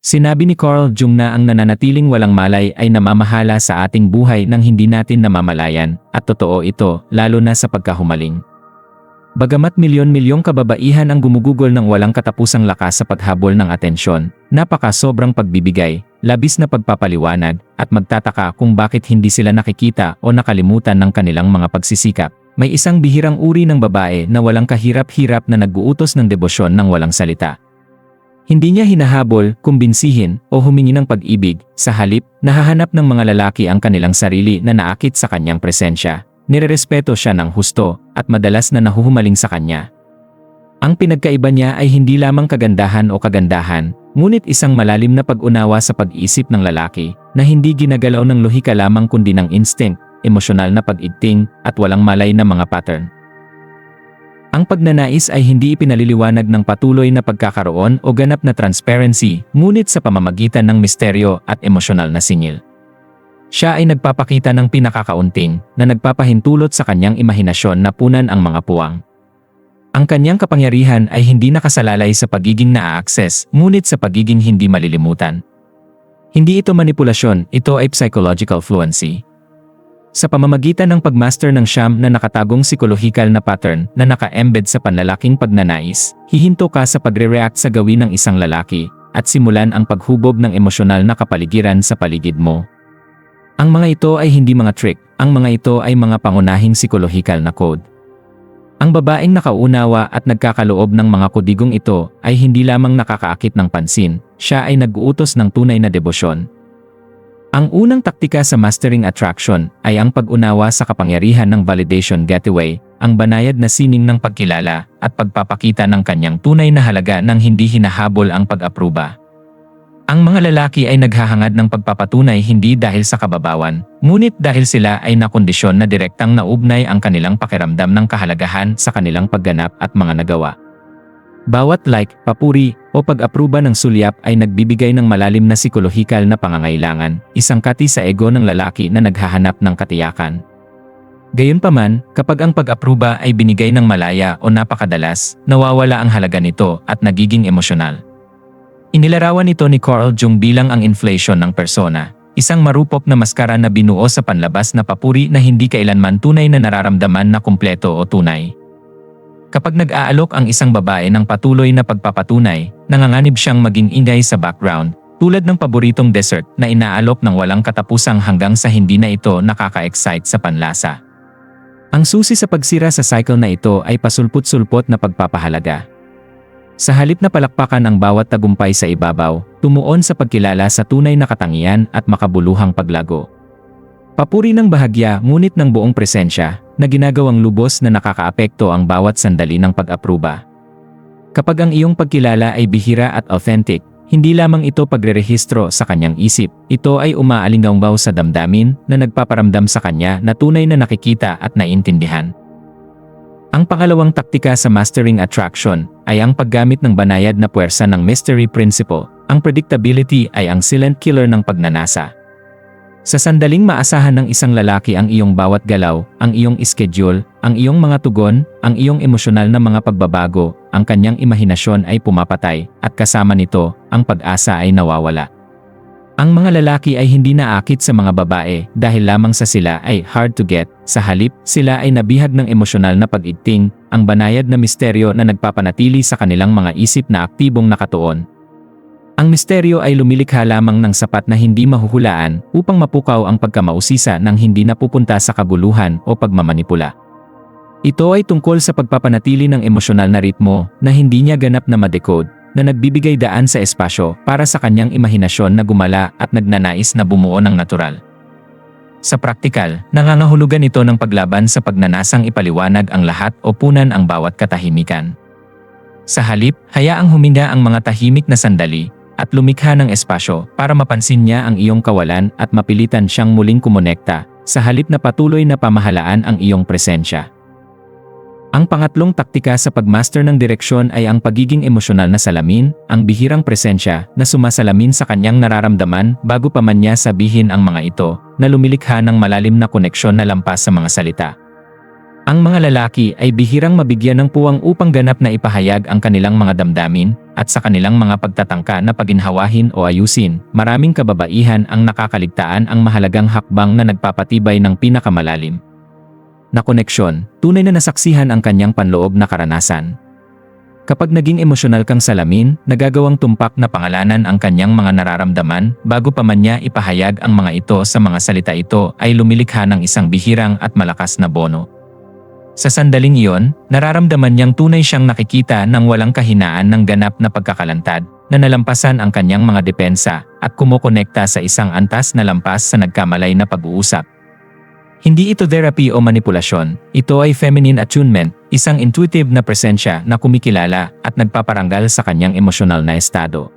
Sinabi ni Carl Jung na ang nananatiling walang malay ay namamahala sa ating buhay nang hindi natin namamalayan, at totoo ito, lalo na sa pagkahumaling. Bagamat milyon-milyong kababaihan ang gumugugol ng walang katapusang lakas sa paghabol ng atensyon, napaka sobrang pagbibigay, labis na pagpapaliwanag, at magtataka kung bakit hindi sila nakikita o nakalimutan ng kanilang mga pagsisikap. May isang bihirang uri ng babae na walang kahirap-hirap na nag-uutos ng debosyon ng walang salita. Hindi niya hinahabol, kumbinsihin, o humingi ng pag-ibig, sa halip, nahahanap ng mga lalaki ang kanilang sarili na naakit sa kanyang presensya. Nirerespeto siya ng husto, at madalas na nahuhumaling sa kanya. Ang pinagkaiba niya ay hindi lamang kagandahan o kagandahan, ngunit isang malalim na pag-unawa sa pag-iisip ng lalaki na hindi ginagalaw ng lohika lamang kundi ng instinct, emosyonal na pag-igting, at walang malay na mga pattern. Ang pagnanais ay hindi ipinaliliwanag ng patuloy na pagkakaroon o ganap na transparency, ngunit sa pamamagitan ng misteryo at emosyonal na singil. Siya ay nagpapakita ng pinakakaunting na nagpapahintulot sa kanyang imahinasyon na punan ang mga puwang. Ang kanyang kapangyarihan ay hindi nakasalalay sa pagiging naa-access, ngunit sa pagiging hindi malilimutan. Hindi ito manipulasyon, ito ay psychological fluency. Sa pamamagitan ng pagmaster ng siyam na nakatagong psikolohikal na pattern na naka-embed sa panlalaking pagnanais, hihinto ka sa pagre-react sa gawin ng isang lalaki at simulan ang paghubog ng emosyonal na kapaligiran sa paligid mo. Ang mga ito ay hindi mga trick, ang mga ito ay mga pangunahing psikolohikal na code. Ang babaeng nakaunawa at nagkakaloob ng mga kodigong ito ay hindi lamang nakakaakit ng pansin, siya ay nag-uutos ng tunay na debosyon. Ang unang taktika sa mastering attraction ay ang pag-unawa sa kapangyarihan ng validation getaway, ang banayad na sining ng pagkilala at pagpapakita ng kanyang tunay na halaga nang hindi hinahabol ang pag-apruba. Ang mga lalaki ay naghahangad ng pagpapatunay hindi dahil sa kababawan, ngunit dahil sila ay nakondisyon na direktang naugnay ang kanilang pakiramdam ng kahalagahan sa kanilang pagganap at mga nagawa. Bawat like, papuri, o pag-apruba ng sulyap ay nagbibigay ng malalim na psikolohikal na pangangailangan, isang kati sa ego ng lalaki na naghahanap ng katiyakan. Gayunpaman, kapag ang pag-apruba ay binigay ng malaya o napakadalas, nawawala ang halaga nito at nagiging emosyonal. Inilarawan ito ni Carl Jung bilang ang inflation ng persona, isang marupok na maskara na binuo sa panlabas na papuri na hindi kailanman tunay na nararamdaman na kumpleto o tunay. Kapag nag-aalok ang isang babae ng patuloy na pagpapatunay, nanganganib siyang maging ingay sa background, tulad ng paboritong dessert na inaalok ng walang katapusang hanggang sa hindi na ito nakaka-excite sa panlasa. Ang susi sa pagsira sa cycle na ito ay pasulput-sulpot na pagpapahalaga. Sa halip na palakpakan ang bawat tagumpay sa ibabaw, tumuon sa pagkilala sa tunay na katangian at makabuluhang paglago. Papuri ng bahagya ngunit ng buong presensya na ginagawang lubos na nakakaapekto ang bawat sandali ng pag-apruba. Kapag ang iyong pagkilala ay bihira at authentic, hindi lamang ito pagrerehistro sa kanyang isip, ito ay umaalinggaw sa damdamin na nagpaparamdam sa kanya na tunay na nakikita at naintindihan. Ang pangalawang taktika sa mastering attraction ay ang paggamit ng banayad na puwersa ng mystery principle. Ang predictability ay ang silent killer ng pagnanasa. Sa sandaling maasahan ng isang lalaki ang iyong bawat galaw, ang iyong schedule, ang iyong mga tugon, ang iyong emosyonal na mga pagbabago, ang kanyang imahinasyon ay pumapatay, at kasama nito, ang pag-asa ay nawawala. Ang mga lalaki ay hindi naakit sa mga babae dahil lamang sa sila ay hard to get, sa halip sila ay nabihag ng emosyonal na pag-igting, ang banayad na misteryo na nagpapanatili sa kanilang mga isip na aktibong nakatuon. Ang misteryo ay lumilikha lamang ng sapat na hindi mahuhulaan upang mapukaw ang pagkamausisa ng hindi napupunta sa kabuluhan o pagmamanipula. Ito ay tungkol sa pagpapanatili ng emosyonal na ritmo na hindi niya ganap na madecode na nagbibigay daan sa espasyo para sa kanyang imahinasyon na gumala at nagnanais na bumuo ng natural. Sa praktikal, nangangahulugan ito ng paglaban sa pagnanasang ipaliwanag ang lahat o punan ang bawat katahimikan. Sa halip, hayaang huminga ang mga tahimik na sandali at lumikha ng espasyo para mapansin niya ang iyong kawalan at mapilitan siyang muling kumonekta sa halip na patuloy na pamahalaan ang iyong presensya. Ang pangatlong taktika sa pagmaster ng direksyon ay ang pagiging emosyonal na salamin, ang bihirang presensya na sumasalamin sa kanyang nararamdaman bago pa man niya sabihin ang mga ito, na lumilikha ng malalim na koneksyon na lampas sa mga salita. Ang mga lalaki ay bihirang mabigyan ng puwang upang ganap na ipahayag ang kanilang mga damdamin at sa kanilang mga pagtatangka na paginhawahin o ayusin, maraming kababaihan ang nakakaligtaan ang mahalagang hakbang na nagpapatibay ng pinakamalalim na koneksyon, tunay na nasaksihan ang kanyang panloob na karanasan. Kapag naging emosyonal kang salamin, nagagawang tumpak na pangalanan ang kanyang mga nararamdaman bago pa man niya ipahayag ang mga ito sa mga salita ito ay lumilikha ng isang bihirang at malakas na bono. Sa sandaling iyon, nararamdaman niyang tunay siyang nakikita ng walang kahinaan ng ganap na pagkakalantad na nalampasan ang kanyang mga depensa at kumokonekta sa isang antas na lampas sa nagkamalay na pag-uusap. Hindi ito therapy o manipulasyon, ito ay feminine attunement, isang intuitive na presensya na kumikilala at nagpaparangal sa kanyang emosyonal na estado.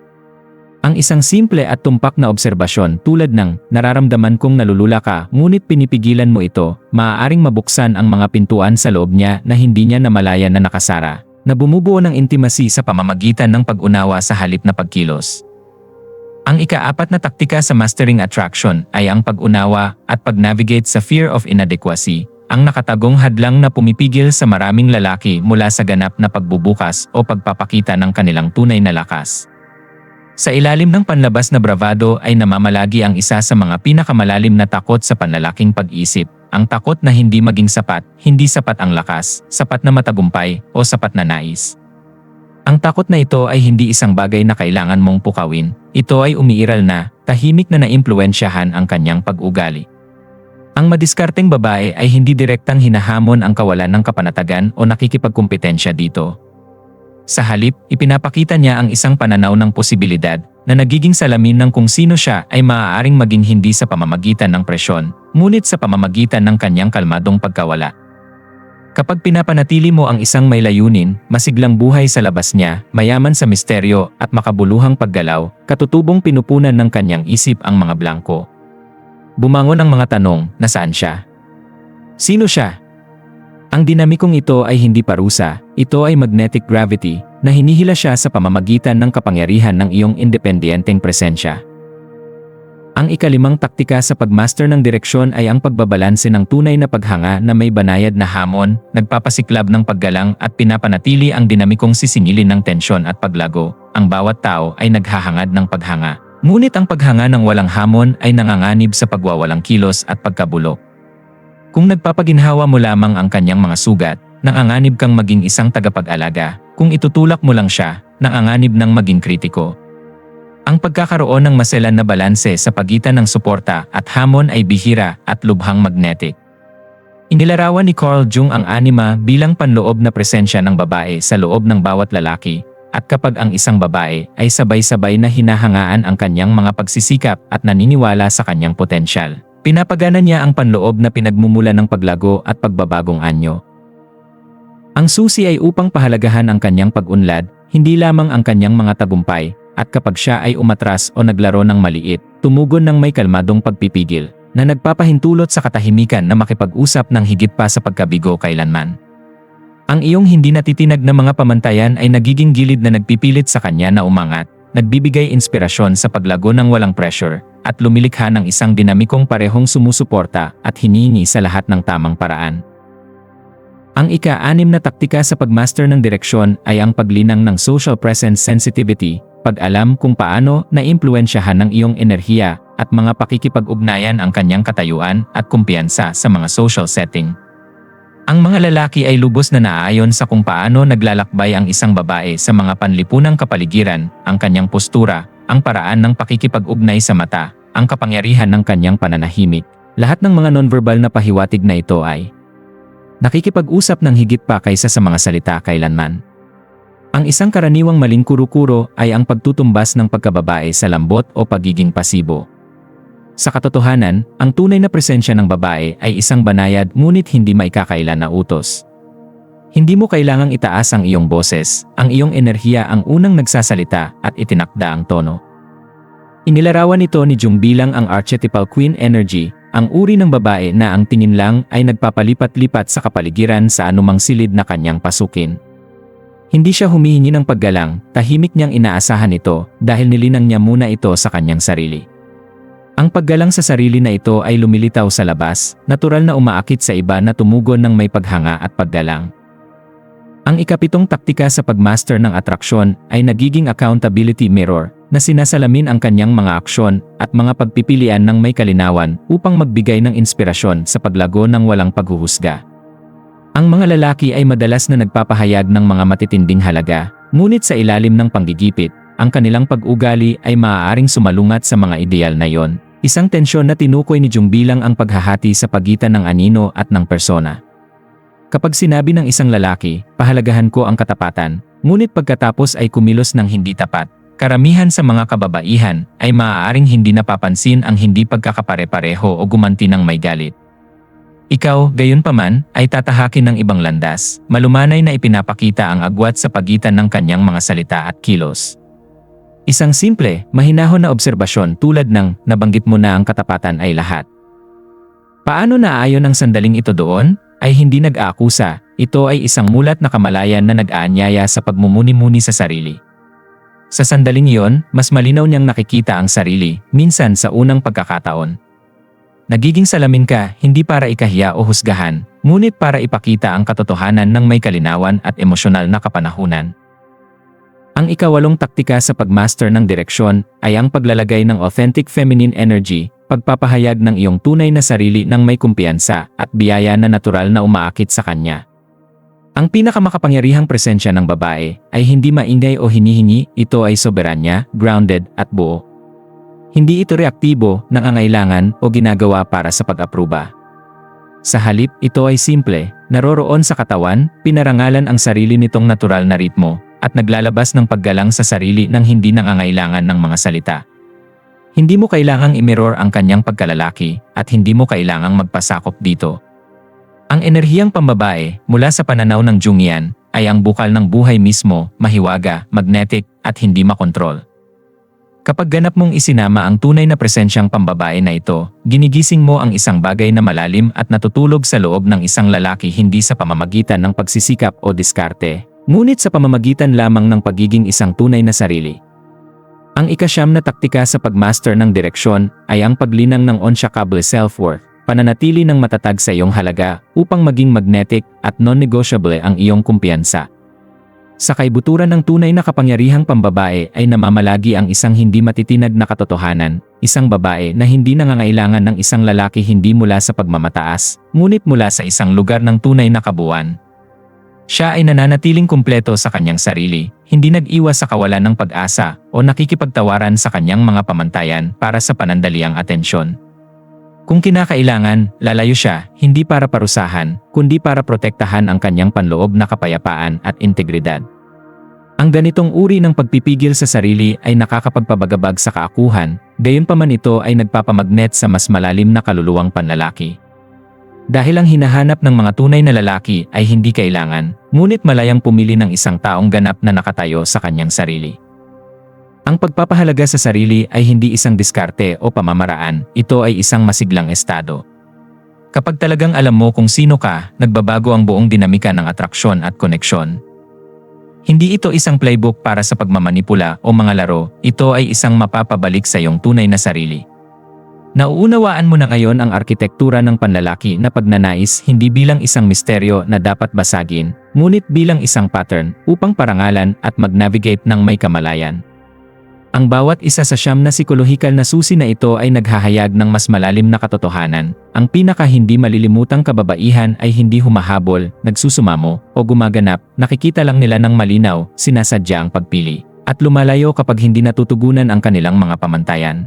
Ang isang simple at tumpak na obserbasyon tulad ng nararamdaman kong nalulula ka ngunit pinipigilan mo ito, maaaring mabuksan ang mga pintuan sa loob niya na hindi niya namalayan na nakasara, na bumubuo ng intimacy sa pamamagitan ng pag-unawa sa halip na pagkilos. Ang ikaapat na taktika sa mastering attraction ay ang pag-unawa at pag-navigate sa fear of inadequacy, ang nakatagong hadlang na pumipigil sa maraming lalaki mula sa ganap na pagbubukas o pagpapakita ng kanilang tunay na lakas. Sa ilalim ng panlabas na bravado ay namamalagi ang isa sa mga pinakamalalim na takot sa panlalaking pag-isip, ang takot na hindi maging sapat, hindi sapat ang lakas, sapat na matagumpay, o sapat na nais. Ang takot na ito ay hindi isang bagay na kailangan mong pukawin, ito ay umiiral na, tahimik na naimpluensyahan ang kanyang pag-ugali. Ang madiskarteng babae ay hindi direktang hinahamon ang kawalan ng kapanatagan o nakikipagkumpetensya dito. Sa halip, ipinapakita niya ang isang pananaw ng posibilidad na nagiging salamin ng kung sino siya ay maaaring maging hindi sa pamamagitan ng presyon, ngunit sa pamamagitan ng kanyang kalmadong pagkawala. Kapag pinapanatili mo ang isang may layunin, masiglang buhay sa labas niya, mayaman sa misteryo at makabuluhang paggalaw, katutubong pinupunan ng kanyang isip ang mga blanko. Bumangon ang mga tanong, nasaan siya? Sino siya? Ang dinamikong ito ay hindi parusa, ito ay magnetic gravity na hinihila siya sa pamamagitan ng kapangyarihan ng iyong independenteng presensya. Ang ikalimang taktika sa pagmaster ng direksyon ay ang pagbabalanse ng tunay na paghanga na may banayad na hamon, nagpapasiklab ng paggalang at pinapanatili ang dinamikong sisingilin ng tensyon at paglago. Ang bawat tao ay naghahangad ng paghanga. Ngunit ang paghanga ng walang hamon ay nanganganib sa pagwawalang kilos at pagkabulok. Kung nagpapaginhawa mo lamang ang kanyang mga sugat, nanganganib kang maging isang tagapag-alaga. Kung itutulak mo lang siya, nanganganib ng maging kritiko. Ang pagkakaroon ng maselan na balanse sa pagitan ng suporta at hamon ay bihira at lubhang magnetic. Inilarawan ni Carl Jung ang anima bilang panloob na presensya ng babae sa loob ng bawat lalaki, at kapag ang isang babae ay sabay-sabay na hinahangaan ang kanyang mga pagsisikap at naniniwala sa kanyang potensyal, pinapagana niya ang panloob na pinagmumula ng paglago at pagbabagong anyo. Ang susi ay upang pahalagahan ang kanyang pag-unlad, hindi lamang ang kanyang mga tagumpay, at kapag siya ay umatras o naglaro ng maliit, tumugon ng may kalmadong pagpipigil, na nagpapahintulot sa katahimikan na makipag-usap ng higit pa sa pagkabigo kailanman. Ang iyong hindi natitinag na mga pamantayan ay nagiging gilid na nagpipilit sa kanya na umangat, nagbibigay inspirasyon sa paglago ng walang pressure, at lumilikha ng isang dinamikong parehong sumusuporta at hinihingi sa lahat ng tamang paraan. Ang ika-anim na taktika sa pagmaster ng direksyon ay ang paglinang ng social presence sensitivity pag-alam kung paano naimpluensyahan ng iyong enerhiya at mga pakikipag-ugnayan ang kanyang katayuan at kumpiyansa sa mga social setting. Ang mga lalaki ay lubos na naaayon sa kung paano naglalakbay ang isang babae sa mga panlipunang kapaligiran, ang kanyang postura, ang paraan ng pakikipag-ugnay sa mata, ang kapangyarihan ng kanyang pananahimik. Lahat ng mga nonverbal na pahiwatig na ito ay nakikipag-usap ng higit pa kaysa sa mga salita kailanman. Ang isang karaniwang maling kuro-kuro ay ang pagtutumbas ng pagkababae sa lambot o pagiging pasibo. Sa katotohanan, ang tunay na presensya ng babae ay isang banayad ngunit hindi maikakailan na utos. Hindi mo kailangang itaas ang iyong boses, ang iyong enerhiya ang unang nagsasalita at itinakda ang tono. Inilarawan nito ni Jung bilang ang archetypal queen energy, ang uri ng babae na ang tingin lang ay nagpapalipat-lipat sa kapaligiran sa anumang silid na kanyang pasukin. Hindi siya humihingi ng paggalang, tahimik niyang inaasahan ito dahil nilinang niya muna ito sa kanyang sarili. Ang paggalang sa sarili na ito ay lumilitaw sa labas, natural na umaakit sa iba na tumugon ng may paghanga at paggalang. Ang ikapitong taktika sa pagmaster ng atraksyon ay nagiging accountability mirror na sinasalamin ang kanyang mga aksyon at mga pagpipilian ng may kalinawan upang magbigay ng inspirasyon sa paglago ng walang paghuhusga. Ang mga lalaki ay madalas na nagpapahayag ng mga matitinding halaga, ngunit sa ilalim ng panggigipit, ang kanilang pag-ugali ay maaaring sumalungat sa mga ideal na yon. Isang tensyon na tinukoy ni Jung bilang ang paghahati sa pagitan ng anino at ng persona. Kapag sinabi ng isang lalaki, pahalagahan ko ang katapatan, ngunit pagkatapos ay kumilos ng hindi tapat, karamihan sa mga kababaihan ay maaaring hindi napapansin ang hindi pagkakapare-pareho o gumanti ng may galit. Ikaw, gayon paman, ay tatahakin ng ibang landas, malumanay na ipinapakita ang agwat sa pagitan ng kanyang mga salita at kilos. Isang simple, mahinahon na obserbasyon tulad ng nabanggit mo na ang katapatan ay lahat. Paano naaayon ang sandaling ito doon? Ay hindi nag-aakusa, ito ay isang mulat na kamalayan na nag-aanyaya sa pagmumuni-muni sa sarili. Sa sandaling iyon, mas malinaw niyang nakikita ang sarili, minsan sa unang pagkakataon. Nagiging salamin ka, hindi para ikahiya o husgahan, ngunit para ipakita ang katotohanan ng may kalinawan at emosyonal na kapanahunan. Ang ikawalong taktika sa pagmaster ng direksyon ay ang paglalagay ng authentic feminine energy, pagpapahayag ng iyong tunay na sarili ng may kumpiyansa at biyaya na natural na umaakit sa kanya. Ang pinakamakapangyarihang presensya ng babae ay hindi maingay o hinihingi, ito ay soberanya, grounded at buo. Hindi ito reaktibo, nangangailangan o ginagawa para sa pag-apruba. Sa halip, ito ay simple, naroroon sa katawan, pinarangalan ang sarili nitong natural na ritmo, at naglalabas ng paggalang sa sarili nang hindi nangangailangan ng mga salita. Hindi mo kailangang imirror ang kanyang pagkalalaki at hindi mo kailangang magpasakop dito. Ang enerhiyang pambabae mula sa pananaw ng Jungian ay ang bukal ng buhay mismo, mahiwaga, magnetic at hindi makontrol. Kapag ganap mong isinama ang tunay na presensyang pambabae na ito, ginigising mo ang isang bagay na malalim at natutulog sa loob ng isang lalaki hindi sa pamamagitan ng pagsisikap o diskarte, Ngunit sa pamamagitan lamang ng pagiging isang tunay na sarili. Ang ikasyam na taktika sa pagmaster ng direksyon ay ang paglinang ng unshakable self-worth, pananatili ng matatag sa iyong halaga upang maging magnetic at non-negotiable ang iyong kumpiyansa. Sa kaibuturan ng tunay na kapangyarihang pambabae ay namamalagi ang isang hindi matitinag na katotohanan, isang babae na hindi nangangailangan ng isang lalaki hindi mula sa pagmamataas, ngunit mula sa isang lugar ng tunay na kabuuan. Siya ay nananatiling kumpleto sa kanyang sarili, hindi nag-iwas sa kawalan ng pag-asa o nakikipagtawaran sa kanyang mga pamantayan para sa panandaliang atensyon. Kung kinakailangan, lalayo siya, hindi para parusahan, kundi para protektahan ang kanyang panloob na kapayapaan at integridad. Ang ganitong uri ng pagpipigil sa sarili ay nakakapagpabagabag sa kaakuhan, gayunpaman ito ay nagpapamagnet sa mas malalim na kaluluwang panlalaki. Dahil ang hinahanap ng mga tunay na lalaki ay hindi kailangan, ngunit malayang pumili ng isang taong ganap na nakatayo sa kanyang sarili. Ang pagpapahalaga sa sarili ay hindi isang diskarte o pamamaraan, ito ay isang masiglang estado. Kapag talagang alam mo kung sino ka, nagbabago ang buong dinamika ng atraksyon at koneksyon. Hindi ito isang playbook para sa pagmamanipula o mga laro, ito ay isang mapapabalik sa iyong tunay na sarili. Nauunawaan mo na ngayon ang arkitektura ng panlalaki na pagnanais hindi bilang isang misteryo na dapat basagin, ngunit bilang isang pattern upang parangalan at mag-navigate ng may kamalayan. Ang bawat isa sa siyam na psikolohikal na susi na ito ay naghahayag ng mas malalim na katotohanan. Ang pinaka hindi malilimutang kababaihan ay hindi humahabol, nagsusumamo, o gumaganap, nakikita lang nila ng malinaw, sinasadya ang pagpili, at lumalayo kapag hindi natutugunan ang kanilang mga pamantayan.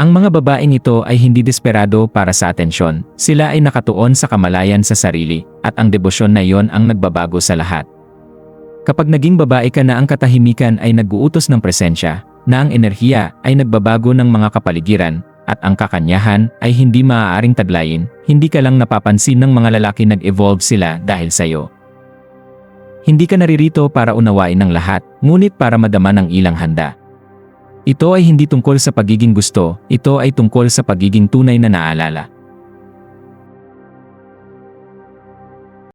Ang mga babaeng ito ay hindi desperado para sa atensyon, sila ay nakatuon sa kamalayan sa sarili, at ang debosyon na iyon ang nagbabago sa lahat. Kapag naging babae ka na ang katahimikan ay nag-uutos ng presensya, na ang enerhiya ay nagbabago ng mga kapaligiran, at ang kakanyahan ay hindi maaaring taglayin, hindi ka lang napapansin ng mga lalaki nag-evolve sila dahil sa iyo. Hindi ka naririto para unawain ng lahat, ngunit para madama ng ilang handa. Ito ay hindi tungkol sa pagiging gusto, ito ay tungkol sa pagiging tunay na naalala.